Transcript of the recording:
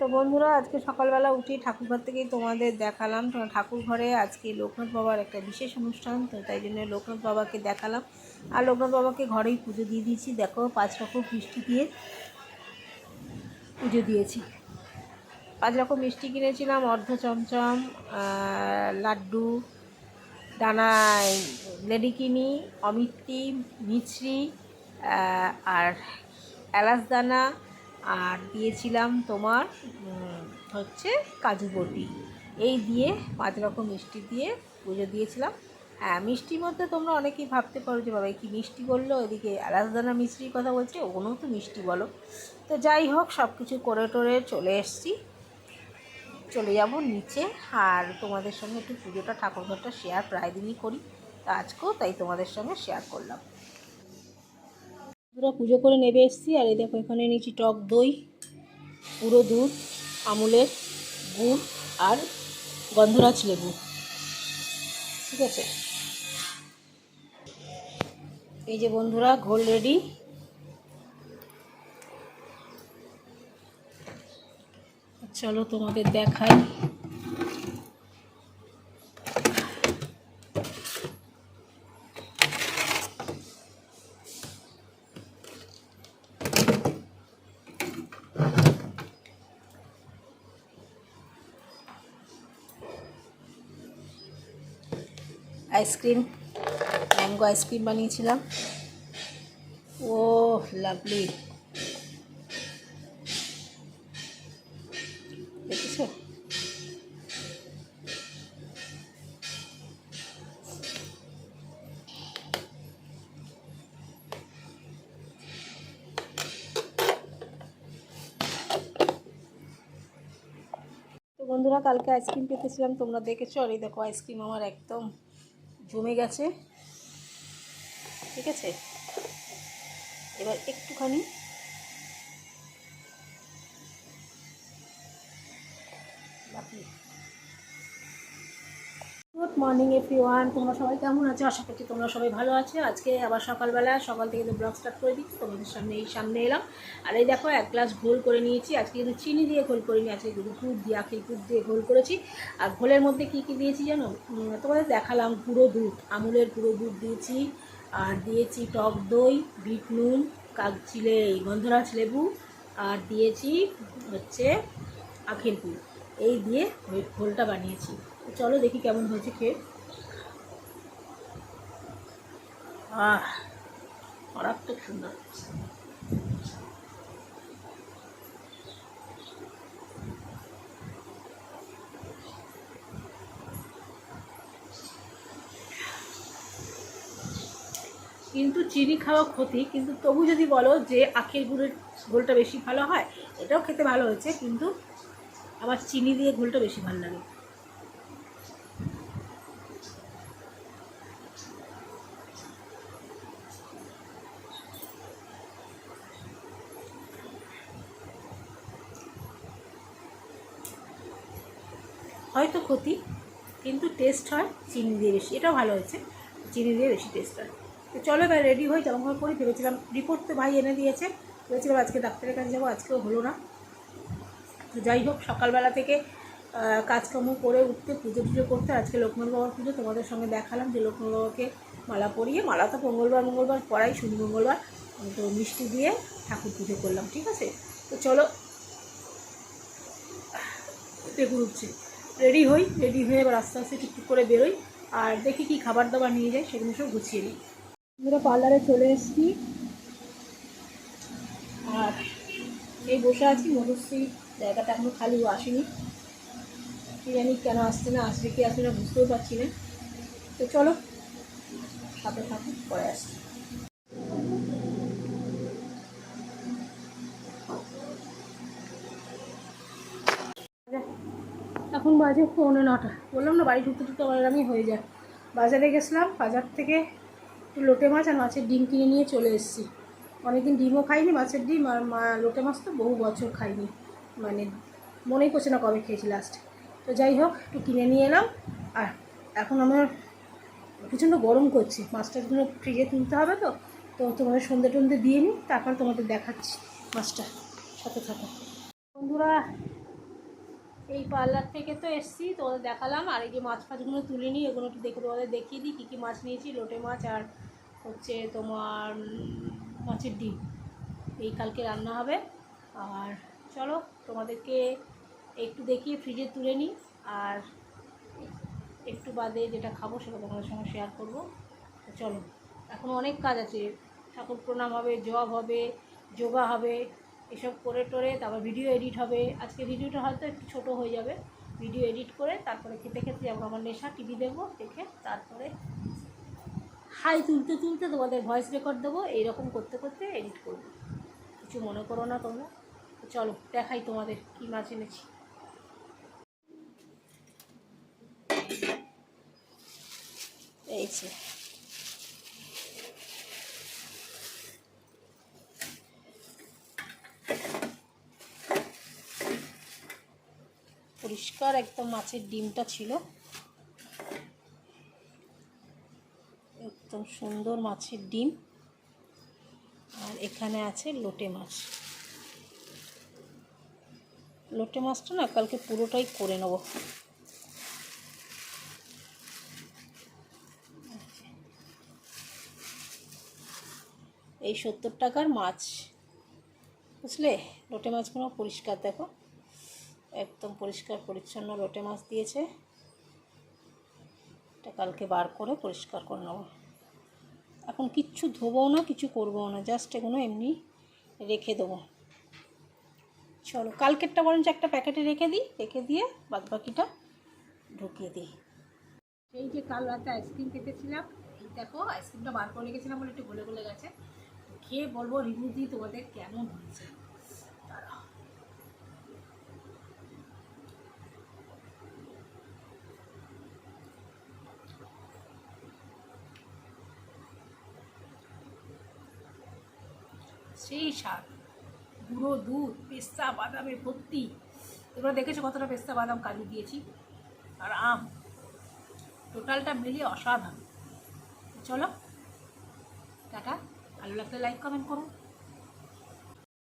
তো বন্ধুরা, আজকে সকালবেলা উঠি ঠাকুরঘর থেকেই তোমাদের দেখালাম। তো ঠাকুর ঘরে আজকে লোকনাথ বাবার একটা বিশেষ অনুষ্ঠান, তো তাই জন্য লোকনাথ বাবাকে দেখালাম। আর লোকনাথ বাবাকে ঘরেই পুজো দিয়ে দিয়েছি। দেখো, পাঁচ রকম মিষ্টি দিয়ে পুজো দিয়েছি। পাঁচ রকম মিষ্টি কিনেছিলাম, অর্ধ চমচম লাড্ডু, দানা, লেডিকিনি অমিত্তি মিছরি আর এলাচ দানা আর দিয়েছিলাম তোমার হচ্ছে কাজু বটি। এই দিয়ে পাঁচ রকম মিষ্টি দিয়ে পুজো দিয়েছিলাম। হ্যাঁ মিষ্টির মধ্যে তোমরা অনেকেই ভাবতে পারো যে, বাবা কি মিষ্টি বলল? এদিকে এলাচদানা মিষ্টির কথা বলছে, ওগুলোও তো মিষ্টি বলো। তো যাই হোক সব কিছু করে টোরে চলে এসছি। চলে যাব নিচে, আর তোমাদের সঙ্গে একটু পুজোটা, ঠাকুরঘরটা শেয়ার প্রায় দিনই করি। তা আজকেও তাই তোমাদের সঙ্গে শেয়ার করলাম। পুরো পুজো করে নেবে এসেছি। আর এই দেখো, এখানে নিয়েছি টক দই, পুরো দুধ, আমুলের গুড় আর গন্ধরাজ লেবু। ঠিক আছে? এই যে বন্ধুরা, ঘোল রেডি। চলো তোমাদের দেখাই। Ice cream, mango ice cream বানিয়েছিলাম। ও, লাভলি। বন্ধুরা, কালকে আইসক্রিম পেতেছিলাম, তোমরা দেখেছ? আর এই দেখো, আইসক্রিম আমার একদম জমে গেছে। ঠিক আছে? এবার একটুখানি গুড মর্নিং এভরি ওয়ান তোমরা সবাই কেমন আছো? আশা করছি তোমরা সবাই ভালো আছো। আজকে আবার সকালবেলা সকাল থেকে তো ব্লগ স্টার্ট করে দিচ্ছি, তোমাদের সামনে এই সামনে এলাম। আর এই দেখো, এক গ্লাস ঘোল করে নিয়েছি। আজকে কিন্তু চিনি দিয়ে ঘোল করিনি, আজকে কিন্তু দুধ দিয়ে, আখির দুধ দিয়ে ঘোল করেছি। আর ঘোলের মধ্যে কী কী দিয়েছি জানো? তোমাদের দেখালাম গুঁড়ো দুধ, আমুলের গুঁড়ো দুধ দিয়েছি। আর দিয়েছি টক দই, বিট নুন কাগচিলে গন্ধরাজ লেবু। আর দিয়েছি হচ্ছে আখের গুড়। এই দিয়ে ঘোলটা বানিয়েছি। চলো দেখি কেমন হয়েছে খেয়ে। আহ মারাত্মক সুন্দর। কিন্তু চিনি খাওয়া ক্ষতি, কিন্তু তবু যদি বলো যে আখের গুড়ের ঘোলটা বেশি ভালো হয়, এটাও খেতে ভালো হয়েছে, কিন্তু আমার চিনি দিয়ে ঘোলটা বেশি ভালো লাগে। হয়তো ক্ষতি, কিন্তু টেস্ট হয় চিনি দিয়ে বেশি। এটাও ভালো হয়েছে, চিনি দিয়ে বেশি টেস্ট হয়। তো চলো এবার রেডি জামা কাপড় পরি ভেবেছিলাম রিপোর্ট তো ভাই এনে দিয়েছে। ভেবেছিলাম আজকে ডাক্তারের কাছে যাব, আজকেও হলো না। তো যাই হোক, সকালবেলা থেকে কাজকর্ম করে উঠতে, পুজো টুজো করতে, আজকে লোকনাথ বাবার পুজো, তোমাদের সঙ্গে দেখালাম যে লোকনাথ বাবাকে মালা পরিয়ে, মালা তো মঙ্গলবার মঙ্গলবার পড়াই শনি মঙ্গলবার তো মিষ্টি দিয়ে ঠাকুর পুজো করলাম, ঠিক আছে? তো চলো, দেখুন উঠছে। রেডি হই, রেডি হয়ে এবার আস্তে আস্তে টুকটুক করে বেরোই। আর দেখি কি খাবার দাবার নিয়ে যাই, সেগুলো সব গুছিয়ে নিই। আমরা পার্লারে চলে এসেছি। আর এই বসে আছি, মধুশ্রী জায়গাটা এখনও খালি আসেনি। কি জানি কেন আসছে না, আসবে কি আসবে না বুঝতেও পারছি না। তো চলো, সাথে সাথে পরে আসছি। এখন বাজে পৌনে নটা। বললাম না, বাড়ি ঢুকতে ঢুকতে এরমই হয়ে যায়। বাজারে গেছিলাম, বাজার থেকে একটু লোটে মাছ আর মাছের ডিম কিনে নিয়ে চলে এসেছি। অনেকদিন ডিমও খাইনি, মাছের ডিম আর মা, লোটে মাছ তো বহু বছর খাইনি। মানে মনেই করছে না কবে খেয়েছি লাস্ট তো যাই হোক, একটু কিনে নিয়ে এলাম। আর এখন আমার প্রচণ্ড গরম করছে। জন্য ফ্রিজে তুলতে হবে তো তো তোমাদের সন্ধে টন্ধে দিয়ে নিই, তারপর তোমাদের দেখাচ্ছি মাছটা। সাথে থাকো। বন্ধুরা এই পার্লার থেকে তো এসছি, তোমাদের দেখালাম। আর এই যে মাছ ফাছগুলো তুলে নিই এগুলো একটু দেখে তোমাদের দেখিয়ে দিই, কী কী মাছ নিয়েছি, লোটে মাছ আর হচ্ছে তোমার মাছের ডিম। এই কালকে রান্না হবে। আর চলো, তোমাদেরকে একটু দেখিয়ে ফ্রিজে তুলে নিই। আর একটু বাদে যেটা খাব, সেটা তোমাদের সঙ্গে শেয়ার করব। চলো, এখন অনেক কাজ আছে। ঠাকুর প্রণাম হবে জব হবে, যোগা হবে। এসব করে টোরে তারপর ভিডিও এডিট হবে। আজকে ভিডিওটা হয়তো একটু ছোটো হয়ে যাবে। ভিডিও এডিট করে তারপরে খেতে খেতে যাব আমার নেশা টিভি দেখব, দেখে তারপরে হাই তুলতে তুলতে তোমাদের ভয়েস রেকর্ড দেবো। এইরকম করতে করতে এডিট করব। কিছু মনে করো না তোমরা। চলো, দেখাই তোমাদের কী মাছ এনেছি। এই পরিষ্কার একদম মাছের ডিমটা ছিল। একদম সুন্দর মাছের ডিম। আর এখানে আছে লোটে মাছ। লোটে মাছটা না কালকে পুরোটাই করে নেব। এই সত্তর টাকার মাছ। বুঝলে? লোটে মাছগুলো পরিষ্কার দেখো। একদম পরিষ্কার পরিচ্ছন্ন লোটে মাছ দিয়েছে। এটা কালকে বার করে পরিষ্কার করে নেব। এখন কিচ্ছু ধোবও না, কিছু করব না, জাস্ট এগুলো এমনি রেখে দেবো। চলো, কালকেরটা বরঞ্চ একটা প্যাকেটে রেখে দিই, রেখে দিয়ে বাদ বাকিটা ঢুকিয়ে দিই। এই যে কাল রাতে আইসক্রিম খেতেছিলাম, এই দেখো, আইসক্রিমটা বার করে রেখেছিলাম বলে একটু গলে গলে গেছে। খেয়ে বলব রিভিউ দিই তোমাদের কেমন হয়েছে। সেই স্বাদ গুঁড়ো দুধ, পেস্তা বাদামে ভর্তি। তোমরা দেখেছ কতটা পেস্তা, বাদাম, কাজু দিয়েছি? আর আম। টোটালটা মিলিয়ে অসাধারণ। চলো, টাটা। ভালো লাগলে লাইক কমেন্ট করো।